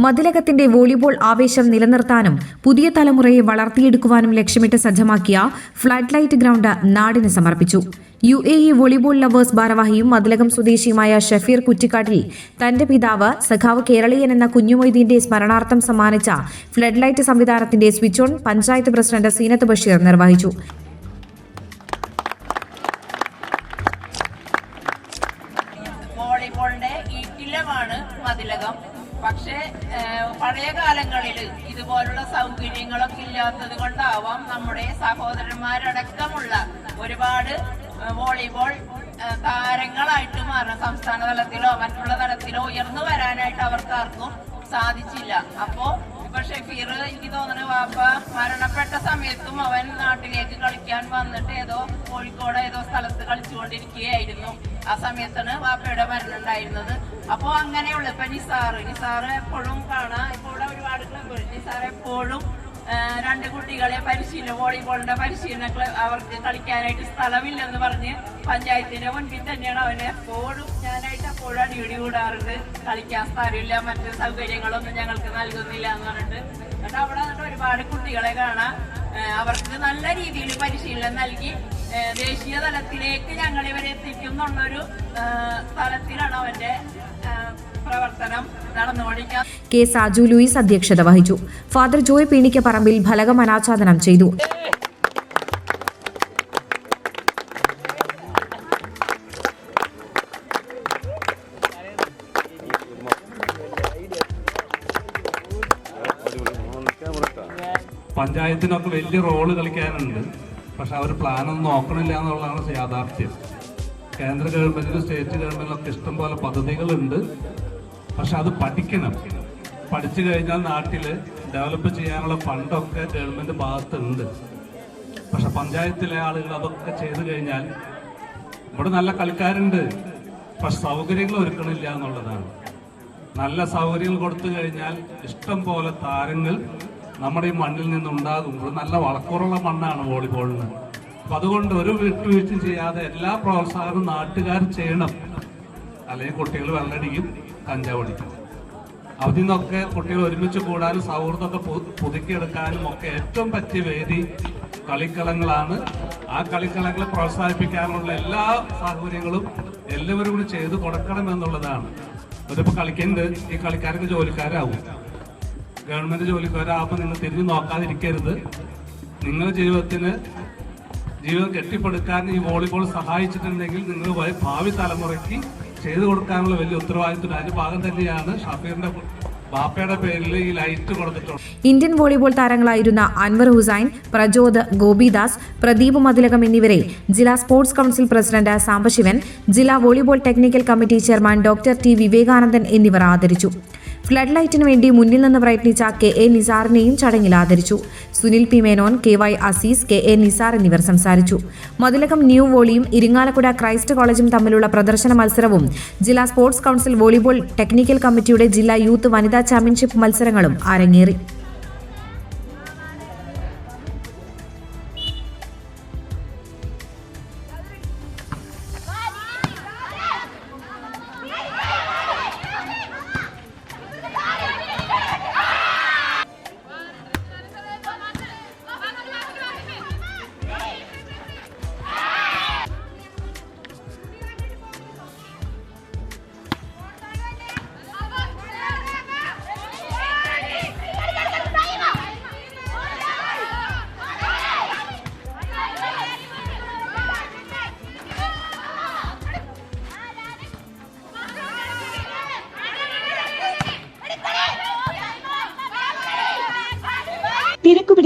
മതിലകത്തിന്റെ volleyball ആവേശം നിലനിർത്താനും പുതിയ തലമുറയെ വളർത്തിയെടുക്കുവാനും ലക്ഷ്യമിട്ട് സജ്ജമാക്കിയ ഫ്ളാറ്റ് ലൈറ്റ് ഗ്രൗണ്ട് നാടിന് സമർപ്പിച്ചു. U A E volleyball lovers ഭാരവാഹിയും Mathilakam സ്വദേശിയുമായ ഷഫീർ കുറ്റിക്കാട്ടിൽ തന്റെ പിതാവ് സഖാവ് കേരളീയൻ എന്ന കുഞ്ഞുമൊയ്തീന്റെ സ്മരണാർത്ഥം സമ്മാനിച്ച ഫ്ലഡ് ലൈറ്റ് സംവിധാനത്തിന്റെ switch on panchayat president Seenath Basheer നിർവഹിച്ചു. പഴയ കാലങ്ങളിൽ ഇതുപോലുള്ള സൗകര്യങ്ങളൊക്കെ ഇല്ലാത്തത് കൊണ്ടാവാം നമ്മുടെ സഹോദരന്മാരടക്കമുള്ള ഒരുപാട് വോളിബോൾ താരങ്ങളായിട്ട് മാറാൻ സംസ്ഥാന തലത്തിലോ മറ്റുള്ള തലത്തിലോ ഉയർന്നു വരാനായിട്ട് അവർക്കാർക്കും സാധിച്ചില്ല. അപ്പോ ഇപ്പൊ ഷെഫീർ എനിക്ക് തോന്നുന്നു വാപ്പ മരണപ്പെട്ട സമയത്തും അവൻ നാട്ടിലേക്ക് കളിക്കാൻ വന്നിട്ട് ഏതോ കോഴിക്കോട് ഏതോ സ്ഥലത്ത് കളിച്ചുകൊണ്ടിരിക്കുകയായിരുന്നു. ആ സമയത്താണ് വാപ്പയുടെ മരണം ഉണ്ടായിരുന്നത്. അപ്പോ അങ്ങനെയുള്ള ഇപ്പൊ നിസാറ് നിസാറ് എപ്പോഴും കാണാം ഇപ്പോഴും ഒരുപാട് ക്ലബ്ബുകൾ നിസാർ എപ്പോഴും രണ്ട് കുട്ടികളെ പരിശീലനം വോളിബോളിന്റെ പരിശീലന അവർക്ക് കളിക്കാനായിട്ട് സ്ഥലമില്ലെന്ന് പറഞ്ഞ് പഞ്ചായത്തിന്റെ മുൻപിൽ തന്നെയാണ് അവനെ എപ്പോഴും ഞാനായിട്ട് എപ്പോഴും അടിപിടി കൂടാറുണ്ട്. കളിക്കാൻ സ്ഥലമില്ല മറ്റു സൗകര്യങ്ങളൊന്നും ഞങ്ങൾക്ക് നൽകുന്നില്ല എന്ന് പറഞ്ഞിട്ട്. എന്നിട്ട് അവിടെ വന്നിട്ട് ഒരുപാട് കുട്ടികളെ കാണാം. അവർക്ക് നല്ല രീതിയിൽ പരിശീലനം നൽകി. ദേശീയ തലത്തിലേക്ക് ഞങ്ങൾ ഇവരെ എത്തിക്കും എന്നുള്ളൊരു സ്ഥലത്തിലാണ് അവന്റെ പ്രവർത്തനം കെ സാജു ലൂയിസ് അധ്യക്ഷത വഹിച്ചു. ഫാദർ ജോയ് പീണിക്ക പറമ്പിൽ ഫലകം അനാച്ഛാദനം ചെയ്തു. പഞ്ചായത്തിനൊക്കെ വലിയ റോൾ കളിക്കാനുണ്ട്. പക്ഷെ അവർ പ്ലാനൊന്നും നോക്കണില്ല എന്നുള്ളതാണ് യാഥാർത്ഥ്യം. കേന്ദ്ര ഗവൺമെന്റിനും സ്റ്റേറ്റ് ഗവൺമെന്റിനൊക്കെ ഇഷ്ടം പോലെ പദ്ധതികളുണ്ട്. പക്ഷെ അത് പഠിക്കണം. പഠിച്ചു കഴിഞ്ഞാൽ നാട്ടിൽ ഡെവലപ്പ് ചെയ്യാനുള്ള ഫണ്ടൊക്കെ ഗവൺമെന്റ് ഭാഗത്തുണ്ട്. പക്ഷെ പഞ്ചായത്തിലെ ആളുകൾ അതൊക്കെ ചെയ്തു കഴിഞ്ഞാൽ ഇവിടെ നല്ല കളിക്കാരുണ്ട്. പക്ഷെ സൗകര്യങ്ങൾ ഒരുക്കണില്ല എന്നുള്ളതാണ്. നല്ല സൗകര്യങ്ങൾ കൊടുത്തു കഴിഞ്ഞാൽ ഇഷ്ടം പോലെ താരങ്ങൾ നമ്മുടെ ഈ മണ്ണിൽ നിന്നുണ്ടാകും. ഇവിടെ നല്ല വളക്കൂറുള്ള മണ്ണാണ് വോളിബോളിന്. അപ്പൊ അതുകൊണ്ട് ഒരു വിട്ടുവീഴ്ചയും ചെയ്യാതെ എല്ലാ പ്രോത്സാഹനവും നാട്ടുകാർ ചെയ്യണം. അല്ലെങ്കിൽ കുട്ടികൾ വെള്ളടിക്കും കഞ്ചാവ് അടിക്കും അതിൽ നിന്നൊക്കെ കുട്ടികൾ ഒരുമിച്ച് കൂടാനും സൗഹൃദമൊക്കെ പുതുക്കിയെടുക്കാനും ഒക്കെ ഏറ്റവും പറ്റിയ വേദി കളിക്കളങ്ങളാണ്. ആ കളിക്കളങ്ങളെ പ്രോത്സാഹിപ്പിക്കാനുള്ള എല്ലാ സാഹചര്യങ്ങളും എല്ലാവരും കൂടി ചെയ്തു കൊടുക്കണം എന്നുള്ളതാണ്. ഇതിപ്പോ കളിക്കുന്നുണ്ട് ഈ കളിക്കാർക്ക് ജോലിക്കാരാവും. ഗവൺമെന്റ് ജോലിക്കാരാകുമ്പോൾ നിങ്ങൾ തിരിഞ്ഞു നോക്കാതിരിക്കരുത്. നിങ്ങളുടെ ജീവിതത്തിന് ജീവിതം കെട്ടിപ്പടുക്കാൻ ഈ വോളിബോൾ സഹായിച്ചിട്ടുണ്ടെങ്കിൽ നിങ്ങൾ ഭാവി തലമുറയ്ക്ക് ചെയ്തു കൊടുക്കാനുള്ള വലിയ ഉത്തരവാദിത്വം അതിന്റെ ഭാഗം തന്നെയാണ് ഷാഫീറിന്റെ ഇന്ത്യൻ വോളിബോൾ താരങ്ങളായിരുന്ന അൻവർ ഹുസൈൻ പ്രജോദ് ഗോപിദാസ് പ്രദീപ് മതിലകം എന്നിവരെ ജില്ലാ സ്പോർട്സ് കൌൺസിൽ പ്രസിഡന്റ് സാംബശിവൻ ജില്ലാ volleyball technical committee chairman doctor T Vivekanandan എന്നിവർ ആദരിച്ചു. ഫ്ലഡ് ലൈറ്റിന് വേണ്ടി മുന്നിൽ നിന്ന് പ്രയത്നിച്ച കെ എ നിസാറിനെയും ചടങ്ങിൽ ആദരിച്ചു. Sunil P Menon K Y Azeez K A Nisar എന്നിവർ സംസാരിച്ചു. മതിലകം ന്യൂ വോളിയും ഇരിങ്ങാലക്കുട ക്രൈസ്റ്റ് കോളേജും തമ്മിലുള്ള പ്രദർശന മത്സരവും ജില്ലാ സ്പോർട്സ് കൗൺസിൽ വോളിബോൾ ടെക്നിക്കൽ കമ്മിറ്റിയുടെ ജില്ലാ യൂത്ത് വനിതാ ചാമ്പ്യൻഷിപ്പ് മത്സരങ്ങളും അരങ്ങേറി.